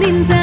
நின்ற